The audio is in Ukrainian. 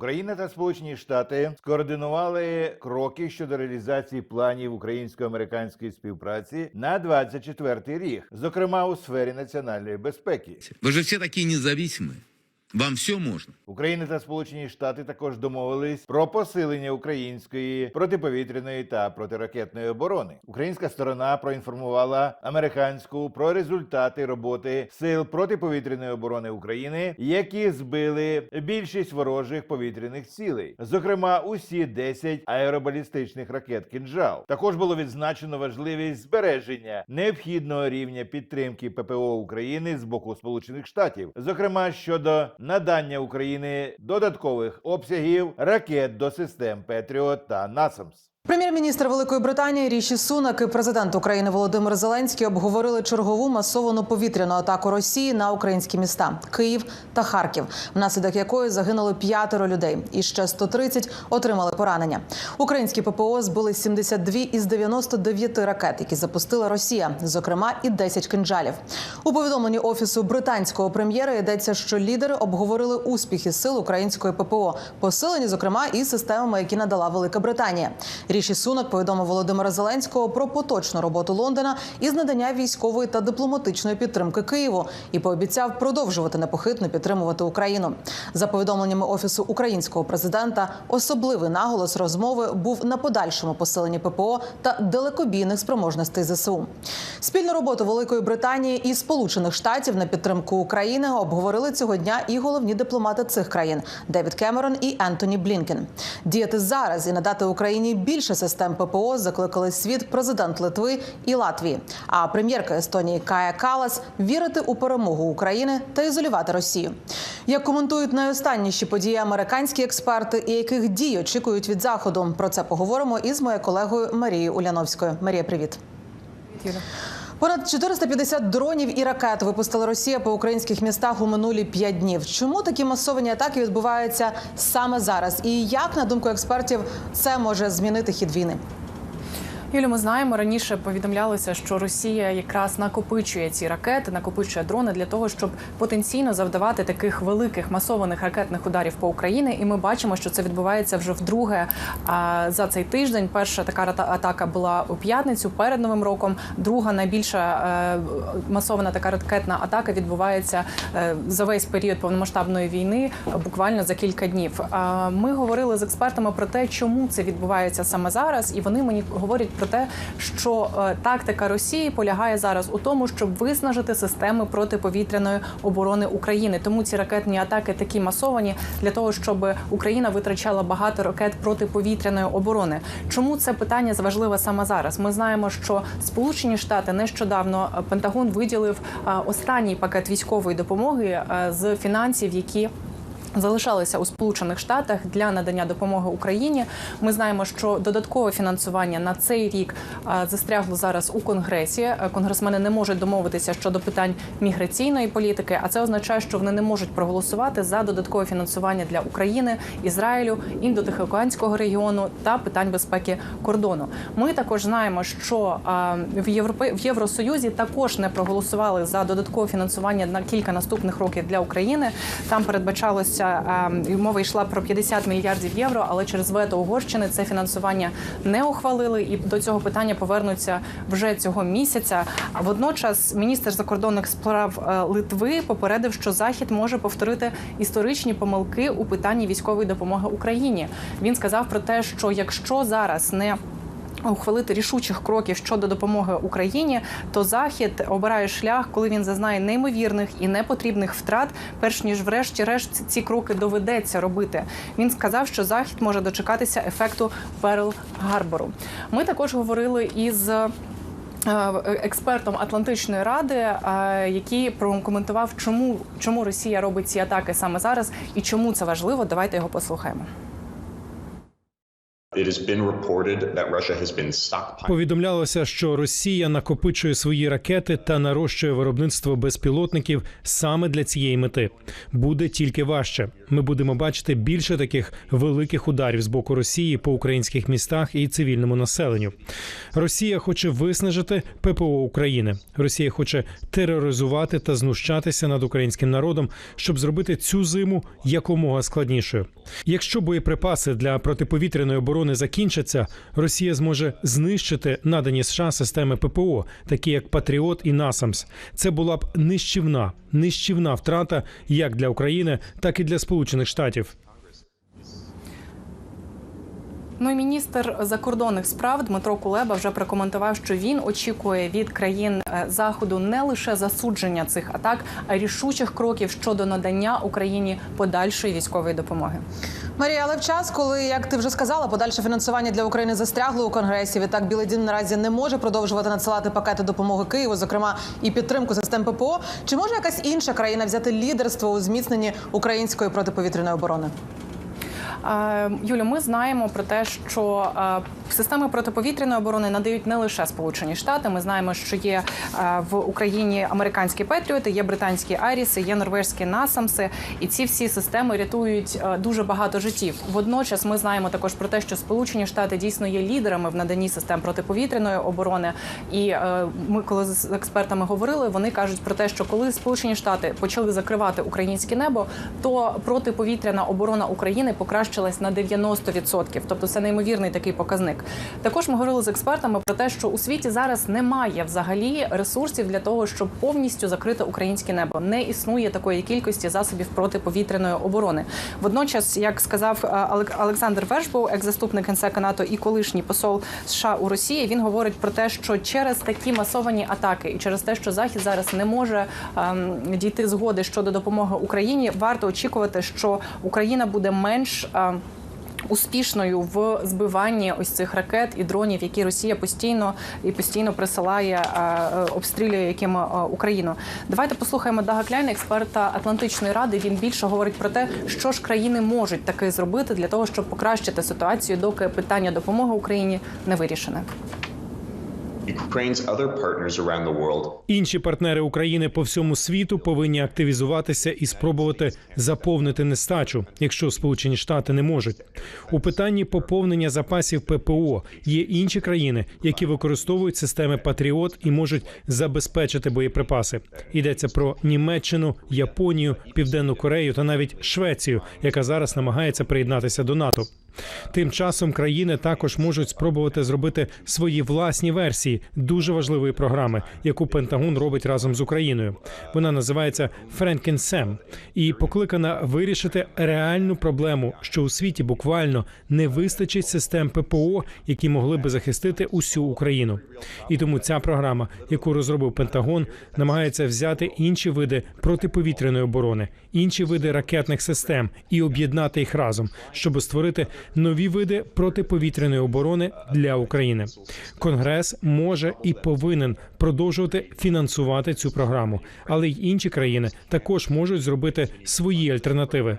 Україна та Сполучені Штати скоординували кроки щодо реалізації планів українсько-американської співпраці на 24 рік, зокрема у сфері національної безпеки. Ви ж все такі независимые. Вам все можно. Україна та Сполучені Штати також домовились про посилення української протиповітряної та протиракетної оборони. Українська сторона проінформувала американську про результати роботи сил протиповітряної оборони України, які збили більшість ворожих повітряних цілей, зокрема усі 10 аеробалістичних ракет «Кінжал». Також було відзначено важливість збереження необхідного рівня підтримки ППО України з боку Сполучених Штатів, зокрема щодо надання України додаткових обсягів ракет до систем Петріот та Насамс. Прем'єр-міністр Великої Британії Ріші Сунак і президент України Володимир Зеленський обговорили чергову масовану повітряну атаку Росії на українські міста Київ та Харків, внаслідок якої загинуло п'ятеро людей, і ще 130 отримали поранення. Українські ППО збили 72 із 99 ракет, які запустила Росія, зокрема і 10 кинджалів. У повідомленні офісу британського прем'єра йдеться, що лідери обговорили успіхи сил української ППО, посилені, зокрема, і системами, які надала Велика Британія. Ріші Сунак повідомив Володимира Зеленського про поточну роботу Лондона із надання військової та дипломатичної підтримки Києву і пообіцяв продовжувати непохитно підтримувати Україну. За повідомленнями офісу українського президента, особливий наголос розмови був на подальшому посиленні ППО та далекобійних спроможностей ЗСУ. Спільну роботу Великої Британії і Сполучених Штатів на підтримку України обговорили цього дня і головні дипломати цих країн Девід Кемерон і Ентоні Блінкен. Діяти зараз і надати Україні більше систем ППО закликали світ президент Литви і Латвії. А прем'єрка Естонії Кая Калас вірити у перемогу України та ізолювати Росію. Як коментують найостанніші події американські експерти і яких дій очікують від заходу? Про це поговоримо із моєю колегою Марією Уляновською. Марія, привіт. Понад 450 дронів і ракет випустила Росія по українських містах у минулі п'ять днів. Чому такі масовані атаки відбуваються саме зараз? І як, на думку експертів, це може змінити хід війни? Юлі, ми знаємо раніше повідомлялося, що Росія якраз накопичує ці ракети, накопичує дрони для того, щоб потенційно завдавати таких великих масованих ракетних ударів по Україні. І ми бачимо, що це відбувається вже вдруге а, за цей тиждень. Перша така атака була у п'ятницю перед новим роком. Друга найбільша е, масована така ракетна атака відбувається е, за весь період повномасштабної війни, буквально за кілька днів. Ми говорили з експертами про те, чому це відбувається саме зараз, і вони мені говорять про те, що е, тактика Росії полягає зараз у тому, щоб виснажити системи протиповітряної оборони України. Тому ці ракетні атаки такі масовані для того, щоб Україна витрачала багато ракет протиповітряної оборони. Чому це питання важливе саме зараз? Ми знаємо, що Сполучені Штати нещодавно е, Пентагон виділив е, останній пакет військової допомоги з фінансів, які Залишалися у Сполучених Штатах для надання допомоги Україні. Ми знаємо, що додаткове фінансування на цей рік застрягло зараз у конгресі. Е, Конгресмени не можуть домовитися щодо питань міграційної політики, а це означає, що вони не можуть проголосувати за додаткове фінансування для України, Ізраїлю, індотихоокеанського регіону та питань безпеки кордону. Ми також знаємо, що в Європи в Євросоюзі також не проголосували за додаткове фінансування на кілька наступних років для України. Там передбачалося е, мова йшла про 50 мільярдів євро, але через вето Угорщини це фінансування не ухвалили, і до цього питання повернуться вже цього місяця. А водночас міністр закордонних справ е, Литви попередив, що Захід може повторити історичні помилки у питанні військової допомоги Україні. Він сказав про те, що якщо зараз не Ухвалити рішучих кроків щодо допомоги Україні, то захід обирає шлях, коли він зазнає неймовірних і непотрібних втрат, перш ніж, врешті-решт, ці кроки доведеться робити. Він сказав, що захід може дочекатися ефекту Перл Гарбору. Ми також говорили із. е, Експертом Атлантичної ради, е, який прокоментував, чому чому Росія робить ці атаки саме зараз і чому це важливо. Давайте його послухаємо. Повідомлялося, що Росія накопичує свої ракети та нарощує виробництво безпілотників саме для цієї мети. Буде тільки важче. Ми будемо бачити більше таких великих ударів з боку Росії по українських містах і цивільному населенню. Росія хоче виснажити ППО України. Росія хоче тероризувати та знущатися над українським народом, щоб зробити цю зиму якомога складнішою. Якщо боєприпаси для протиповітряної оборони закінчаться, Росія зможе знищити надані США системи ППО, такі як Патріот і Насамс. Це була б нищівна, нищівна втрата як для України, так і для Сполучених Штатів. Ну і міністр закордонних справ Дмитро Кулеба вже прокоментував, що він очікує від країн е, заходу не лише засудження цих атак, а й рішучих кроків щодо надання Україні подальшої військової допомоги. Марія, але в час, коли, як ти вже сказала, подальше фінансування для України застрягло у конгресі. Відтак Білий Дім наразі не може продовжувати надсилати пакети допомоги Києву, зокрема і підтримку систем ППО. Чи може якась інша країна взяти лідерство у зміцненні української протиповітряної оборони? Е, Юлю, ми знаємо про те, що е, системи протиповітряної оборони надають не лише Сполучені Штати. Ми знаємо, що є е, в Україні американські петріоти, є британські Аріси, є норвежські насамси, і ці всі системи рятують е, дуже багато життів. Водночас ми знаємо також про те, що Сполучені Штати дійсно є лідерами в наданні систем протиповітряної оборони. І е, ми, коли з експертами говорили, вони кажуть про те, що коли Сполучені Штати почали закривати українське небо, то протиповітряна оборона України покращилась на 90%. Тобто це неймовірний такий показник. Також ми говорили з експертами про те, що у світі зараз немає взагалі ресурсів для того, щоб повністю закрити українське небо. Не існує такої кількості засобів протиповітряної оборони. Водночас, як сказав е, Олександр Вершбоу, екс-заступник генсека НАТО і колишній посол США у Росії, він говорить про те, що через такі масовані атаки і через те, що Захід зараз не може ем, дійти згоди щодо допомоги Україні, варто очікувати, що Україна буде менш. ем, Успішною в збиванні ось цих ракет і дронів, які Росія постійно і постійно присилає, е, е, обстрілює якими е, Україну. Давайте послухаємо Дага Кляйна, експерта Атлантичної ради. Він більше говорить про те, що ж країни можуть таки зробити для того, щоб покращити ситуацію, доки питання допомоги Україні не вирішене. Інші партнери України по всьому світу повинні активізуватися і спробувати заповнити нестачу, якщо Сполучені Штати не можуть. У питанні поповнення запасів ППО є інші країни, які використовують системи Патріот і можуть забезпечити боєприпаси. Йдеться про Німеччину, Японію, Південну Корею та навіть Швецію, яка зараз намагається приєднатися до НАТО. Тим часом країни також можуть спробувати зробити свої власні версії дуже важливої програми, яку Пентагон робить разом з Україною. Вона називається Френкенсем і покликана вирішити реальну проблему, що у світі буквально не вистачить систем ППО, які могли би захистити усю Україну. І тому ця програма, яку розробив Пентагон, намагається взяти інші види протиповітряної оборони, інші види ракетних систем і об'єднати їх разом, щоб створити нові види протиповітряної оборони для України. Конгрес може і повинен продовжувати фінансувати цю програму, але й інші країни також можуть зробити свої альтернативи.